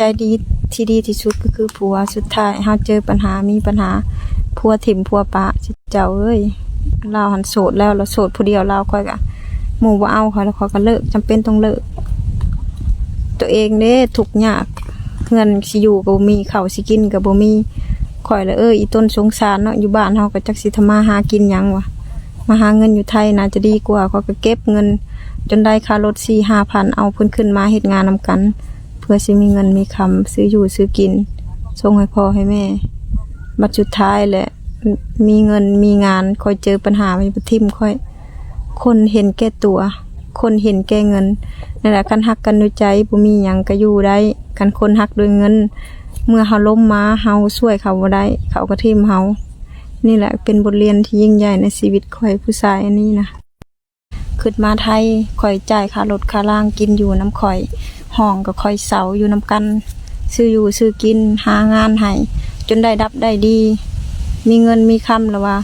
ใจดีที่ดีที่สุดก็คือผัวสุดท้ายเฮาเจอปัญหามีปัญหาผัวถิ่มผัวปะเจ้าเอ้ยเราหันโสดแล้วเราโสดผู้เดียวเราค่อยก็หมู่บ่เอาค่อยแล้วค่อยก็เลิกจำเป็นต้องเลิก ตัวเองเด้ทุกยากเงินสิอยู่ก็บ่มีข้าวสิกินก็บ่มีข่อยละเอ้ยอีต้นสงสารเนาะอยู่บ้านเฮาก็จักสิทำมาหากินหยังวะมาหาเงินอยู่ไทยน่าจะดีกว่าเขาก็เก็บเงิน จนได้ค่ารถ4-5,000เอาเพิ่นขึ้นมาเฮ็ดงานนำกัน พื่อสิมีเงินมีคำซื้ออยู่ซื้อกินส่งให้พ่อให้แม่ บัดสุดท้ายแหละ มีเงินมีงานคอยเจอปัญหามันบ่ทิ่มค่อย คนเห็นแก่ตัว คนเห็นแก่เงินนั่นแหละคันฮักกันด้วยใจบ่มีหยังก็อยู่ได้กันคนฮักด้วยเงิน เมื่อเฮาล้มมาเฮาช่วยเขาบ่ได้ เขาก็ทิ่มเฮานี่แหละเป็นบทเรียนที่ยิ่งใหญ่ในชีวิตข่อยผู้ชายอันนี้นะขึ้นมาไทยข่อยจ่ายค่ารถค่าล่างกินอยู่น้ำข่อย ห้องก็คอยเสาอยู่น้ำกันซื้ออยู่ซื้อกินหางานให้จนได้ดับได้ดี มีเงินมีคำแล้วว่า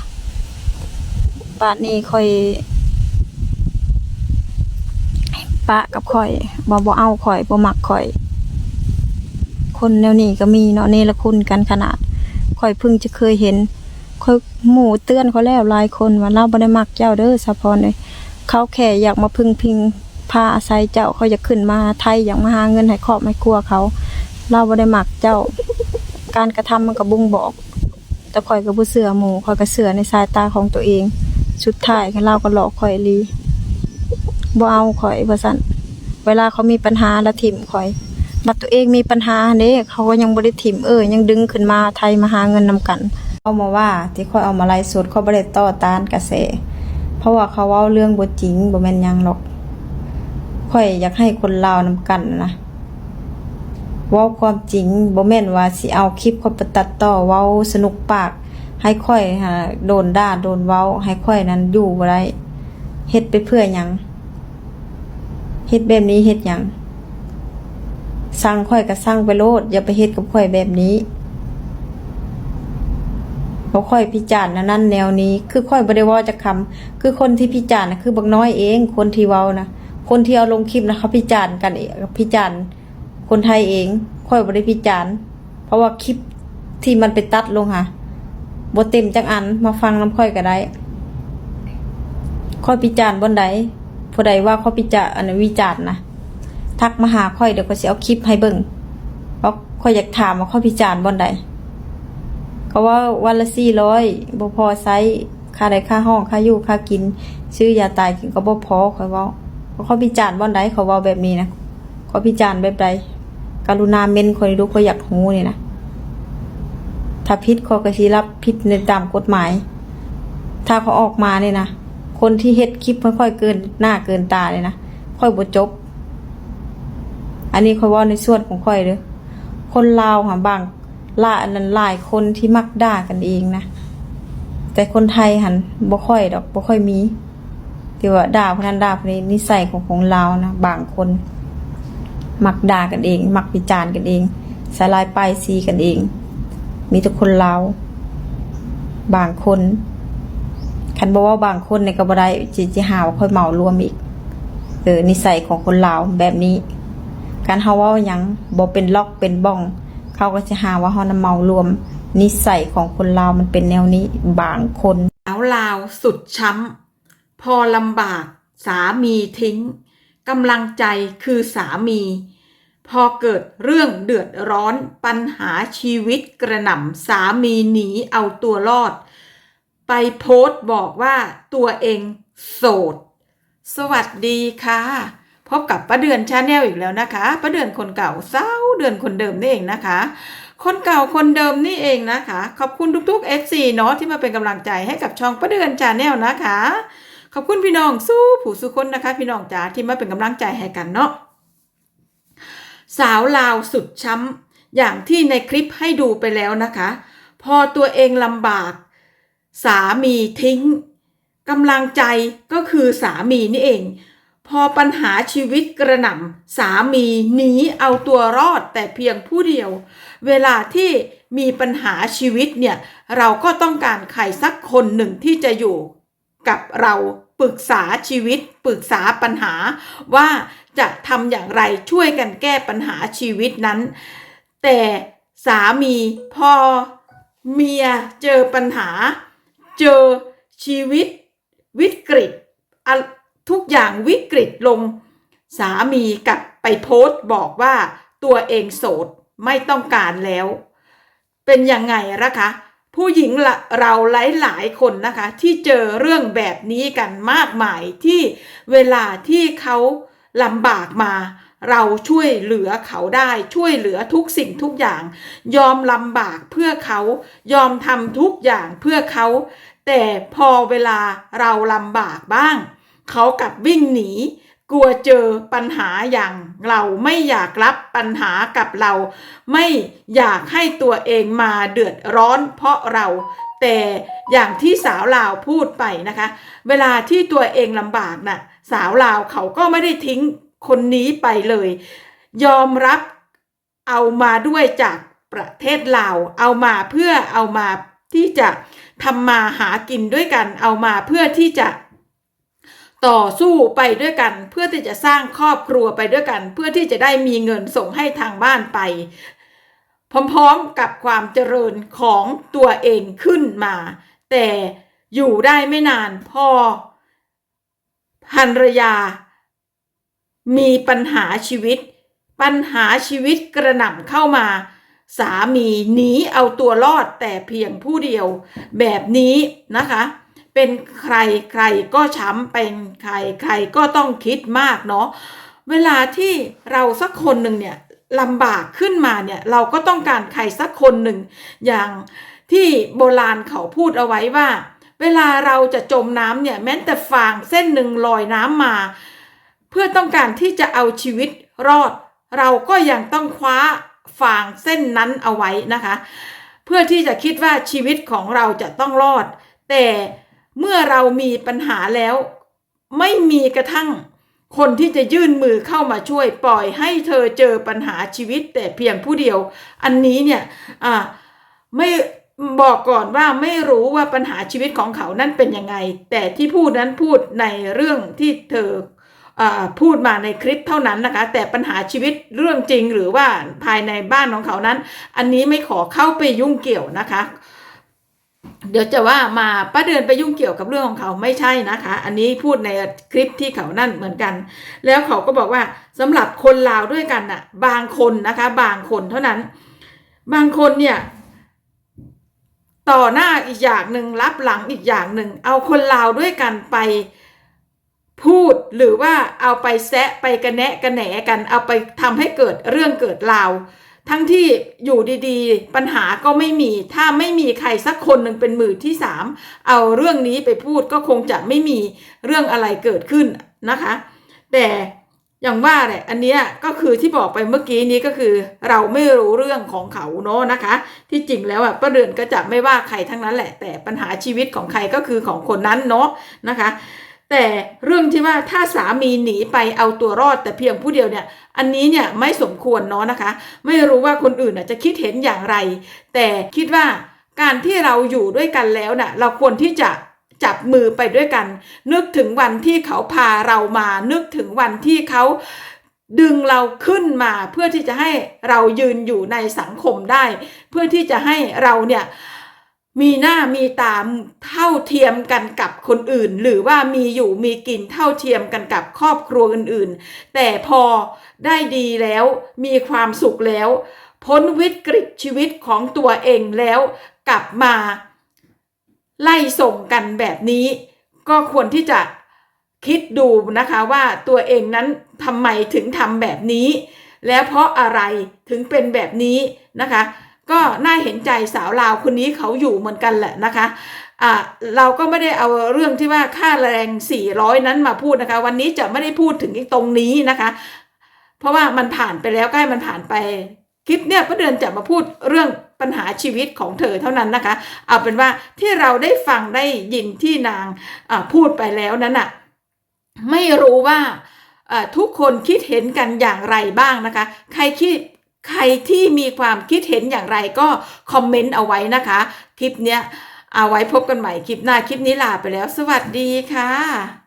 ป่านนี้คอยปะกับข่อยบ่บ่เอาข่อยบ่มักข่อย คนแนวนี้ก็มีเนาะเนรคุณกันขนาดข่อยเพิ่งจะเคยเห็นข่อยหมู่เตือนเขาแล้วหลายคนว่าเราบ่ได้มักเจ้าเด้อสะพรเลยเขาแค่อยากมาพึ่งพิง พาอาศัยเจ้าเขาอยากขึ้นมาไทยอยากมาหาเงินให้ครอบให้ครัวเขา เราบ่ได้มักเจ้า การกระทำมันก็บ่งบอก แต่ข่อยก็บ่เชื่อหมู่ข่อยก็เชื่อในสายตาของตัวเอง สุดท้ายเราก็หลอกข่อยลีบ่เอาข่อยว่าซั่นเวลาเขามีปัญหาแล้วถิ่มข่อยบัดตัวเองมีปัญหาเด้เขาก็ยังบ่ได้ถิ่มเอ้ยยังดึงขึ้นมาไทยมาหาเงินนำกันเอามาว่าที่ข่อยเอามาไล่สดเขาบ่ได้ต่อต้านกระแสเพราะว่าเขาเว้าเรื่องบ่จริงบ่แม่นหยังหรอก ข่อยอยากให้คนลาวนำกันนะเว้าความจริงบ่แม่นว่าสิเอาคลิปเขาไปตัดต่อเว้าสนุกปาก ให้ค่อยหาโดนด่าโดนเว้า ให้ค่อยนั้นอยู่บ่ได้เฮ็ดไปเพื่อหยังเฮ็ดแบบนี้เฮ็ดหยังสั่งค่อยก็สั่งไปโลด อย่าไปเฮ็ดกับค่อยแบบนี้บ่ค่อยพิจารณ์อันนั้นแนวนี้ คือค่อยบ่ได้ว้าจักคำคือคนที่พิจารณ์นะคือบักน้อยเอง คนที่เว้านะ คนที่เอาลงคลิปนะเขาพิจารณ์กันเองพิจารณ์คนไทยเองค่อยบ่ได้พิจารณ์เพราะว่าคลิปที่มันไปตัดลงค่ะบ่เต็มจักอันมาฟังน้ำค่อยก็ได้ ค่อยพิจารณ์บนใดผู้ใดว่าเขาพิจารณ์อันนั้นวิจารณ์นะทักมาหาค่อยเดี๋ยวก็สิเอาคลิปให้เบิ่งเพราะค่อยอยากถามว่าเขาพิจารณ์บนใดเขาว่าวันละสี่ร้อยบ่พอไซค่าใดค่าห้องค่าอยู่ค่ากิน ซื้อยาตายกินก็บ่พอค่อยว้า เขาพิจารณ์บนใดเขาว้าแบบนี้นะเขาพิจารณ์แบบใดกรุณาเมนคนดูเขาอยากรู้นี่นะถ้าผิดเขาก็สิรับผิดในตามกฎหมาย ถ้าเขาออกมาเนี่ยนะคนที่เฮ็ดคลิปค่อยๆเกินหน้าเกินตาเลยนะค่อยบ่จบ อันนี้ค่อยว่าในส่วนของค่อยเด้อคนลาวค่ะบางล่าอันนั้นหลายคนที่มักด่ากันเองนะแต่คนไทยหันบ่ค่อยดอกบ่ค่อยมี ที่ว่าด่าพนันด่าพนี้นิสัยของของลานะบางคน มักด่ากันเอง มักวิจารณ์กันเองสลายปลายซีกันเอง มีแต่คนลาบางคนคันบอกว่าบางคนในยก็บ่ได้จิจิหาว่าค่อยเหมารวมอีกเออนิสัยของคนลาวแบบนี้ การเฮาว่ายังบ่เป็นล็อกเป็นบ้อง เขาก็จะหาว่าเฮานำเมารวม นิสัยของคนลาวมันเป็นแนวนี้บางคนสาวลาวสุดช้ำ พอลำบากสามีทิ้งกำลังใจคือสามี พอเกิดเรื่องเดือดร้อนปัญหาชีวิตกระหน่ำสามีหนีเอาตัวรอด ไปโพสต์บอกว่าตัวเองโสด สวัสดีค่ะ พบกับป้าเดือนชาแนลอีกแล้วนะคะป้าเดือนคนเก่าเศร้าเดือนคนเดิมนี่เองนะคะ คนเก่าคนเดิมนี่เองนะคะ ขอบคุณทุกๆ FC เนาะที่มาเป็นกำลังใจให้กับช่องป้าเดือนชาแนลนะคะ ขอบคุณพี่น้องสู้ผู้สู้คนนะคะ พี่น้องจ๋าที่มาเป็นกำลังใจให้กันเนาะสาวลาวสุดช้ำอย่างที่ในคลิปให้ดูไปแล้วนะคะ พอตัวเองลำบาก สามีทิ้งกำลังใจก็คือสามีนี่เอง พอปัญหาชีวิตกระหน่ำสามีหนีเอาตัวรอดแต่เพียงผู้เดียว เวลาที่มีปัญหาชีวิตเนี่ย เราก็ต้องการใครสักคนหนึ่งที่จะอยู่ กับเราปรึกษาชีวิต ปรึกษาปัญหาว่าจะทำอย่างไรช่วยกันแก้ปัญหาชีวิตนั้น แต่สามีพอเมียเจอปัญหา เจอชีวิตวิกฤต ทุกอย่างวิกฤตลง สามีกลับไปโพสต์บอกว่าตัวเองโสดไม่ต้องการแล้ว เป็นยังไงล่ะคะ ผู้หญิงเราหลายๆคนนะคะ ที่เจอเรื่องแบบนี้กันมากมายที่เวลาที่เขาลำบากมา เราช่วยเหลือเขาได้ช่วยเหลือทุกสิ่งทุกอย่าง ยอมลำบากเพื่อเขายอมทำทุกอย่างเพื่อเขา แต่พอเวลาเราลำบากบ้าง เขากลับวิ่งหนี กลัวเจอปัญหาอย่างเราไม่อยากรับปัญหากับเรา ไม่อยากให้ตัวเองมาเดือดร้อนเพราะเรา แต่อย่างที่สาวลาวพูดไปนะคะ เวลาที่ตัวเองลำบากน่ะสาวลาวเขาก็ไม่ได้ทิ้งคนนี้ไปเลย ยอมรับเอามาด้วยจากประเทศลาวเอามาเพื่อเอามาที่จะทำมาหากินด้วยกันเอามาเพื่อที่จะ ต่อสู้ไปด้วยกัน เพื่อที่จะสร้างครอบครัวไปด้วยกัน เพื่อที่จะได้มีเงินส่งให้ทางบ้านไป พร้อมๆกับความเจริญของตัวเองขึ้นมา แต่อยู่ได้ไม่นานพอภรรยา มีปัญหาชีวิต ปัญหาชีวิตกระหน่ำเข้ามาสามีหนีเอาตัวรอดแต่เพียงผู้เดียวแบบนี้นะคะ เป็นใครใครก็ช้ำเป็นใครใครก็ต้องคิดมากเนาะเวลาที่เราสักคนหนึ่งเนี่ยลำบากขึ้นมาเนี่ยเราก็ต้องการใครสักคนหนึ่ง อย่างที่โบราณเขาพูดเอาไว้ว่า เวลาเราจะจมน้ำเนี่ยแม้แต่ฟางเส้นหนึ่งลอยน้ำมา เพื่อต้องการที่จะเอาชีวิตรอด เราก็ยังต้องคว้าฟางเส้นนั้นเอาไว้นะคะ เพื่อที่จะคิดว่าชีวิตของเราจะต้องรอด แต่ เมื่อเรามีปัญหาแล้ว ไม่มีกระทั่ง คนที่จะยื่นมือเข้ามาช่วยปล่อยให้เธอเจอปัญหาชีวิตแต่เพียงผู้เดียว อันนี้เนี่ยอ่าไม่บอกก่อนว่าไม่รู้ว่าปัญหาชีวิตของเขานั้นเป็นยังไง แต่ที่พูดนั้นพูดในเรื่องที่เธออพูดมาในคลิปเท่านั้นนะคะ แต่ปัญหาชีวิตเรื่องจริงหรือว่าภายในบ้านของเขานั้น อันนี้ไม่ขอเข้าไปยุ่งเกี่ยวนะคะ เดี๋ยวจะว่ามาป้าเดินไปยุ่งเกี่ยวกับเรื่องของเขาไม่ใช่นะคะ อันนี้พูดในคลิปที่เขานั่นเหมือนกัน แล้วเขาก็บอกว่าสำหรับคนลาวด้วยกันน่ะ บางคนนะคะ บางคนเท่านั้น บางคนเนี่ย ต่อหน้าอีกอย่างหนึ่งรับหลังอีกอย่างหนึ่ง เอาคนลาวด้วยกันไปพูดหรือว่าเอาไปแซะไปกระแนะกระแหนกัน เอาไปทำให้เกิดเรื่องเกิดราว ทั้งที่อยู่ดีๆ ปัญหาก็ไม่มี ถ้าไม่มีใครสักคนหนึ่งเป็นมือที่สามเอาเรื่องนี้ไปพูดก็คงจะไม่มีเรื่องอะไรเกิดขึ้นนะคะ แต่อย่างว่าแหละอันเนี้ยก็คือที่บอกไปเมื่อกี้นี้ก็คือ เราไม่รู้เรื่องของเขาเนาะนะคะ ที่จริงแล้วอะป้าเดือนก็จะไม่ว่าใครทั้งนั้นแหละ แต่ปัญหาชีวิตของใครก็คือของคนนั้นเนาะนะคะ แต่เรื่องที่ว่าถ้าสามีหนีไปเอาตัวรอดแต่เพียงผู้เดียวเนี่ยอันนี้เนี่ยไม่สมควรเนาะนะคะ ไม่รู้ว่าคนอื่นจะคิดเห็นอย่างไร แต่คิดว่าการที่เราอยู่ด้วยกันแล้วน่ะเราควรที่จะจับมือไปด้วยกัน นึกถึงวันที่เขาพาเรามา นึกถึงวันที่เขาดึงเราขึ้นมาเพื่อที่จะให้เรายืนอยู่ในสังคมได้ เพื่อที่จะให้เราเนี่ย มีหน้ามีตาเท่าเทียมกันกับคนอื่น หรือว่ามีอยู่มีกินเท่าเทียมกันกับครอบครัวอื่นๆ แต่พอได้ดีแล้วมีความสุขแล้ว พ้นวิกฤตชีวิตของตัวเองแล้วกลับมา ไล่ส่งกันแบบนี้ ก็ควรที่จะคิดดูนะคะว่าตัวเองนั้นทำไมถึงทำแบบนี้ แล้วเพราะอะไรถึงเป็นแบบนี้นะคะ ก็น่าเห็นใจสาวลาวคนนี้เขาอยู่เหมือนกันแหละนะคะอ่าเราก็ไม่ได้เอาเรื่องที่ว่าค่าแรง 400 นั้นมาพูดนะคะ วันนี้จะไม่ได้พูดถึงตรงนี้นะคะ เพราะว่ามันผ่านไปแล้วใกล้มันผ่านไปคลิปเนี่ยก็เดือนจะมาพูดเรื่องปัญหาชีวิตของเธอเท่านั้นนะคะ เอาเป็นว่าที่เราได้ฟังได้ยินที่นางพูดไปแล้วนั้นน่ะไม่รู้ว่าทุกคนคิดเห็นกันอย่างไรบ้างนะคะ ใครคิด ใครที่มีความคิดเห็นอย่างไรก็คอมเมนต์เอาไว้นะคะ คลิปเนี้ยเอาไว้พบกันใหม่คลิปหน้าคลิปนี้ลาไปแล้ว สวัสดีค่ะ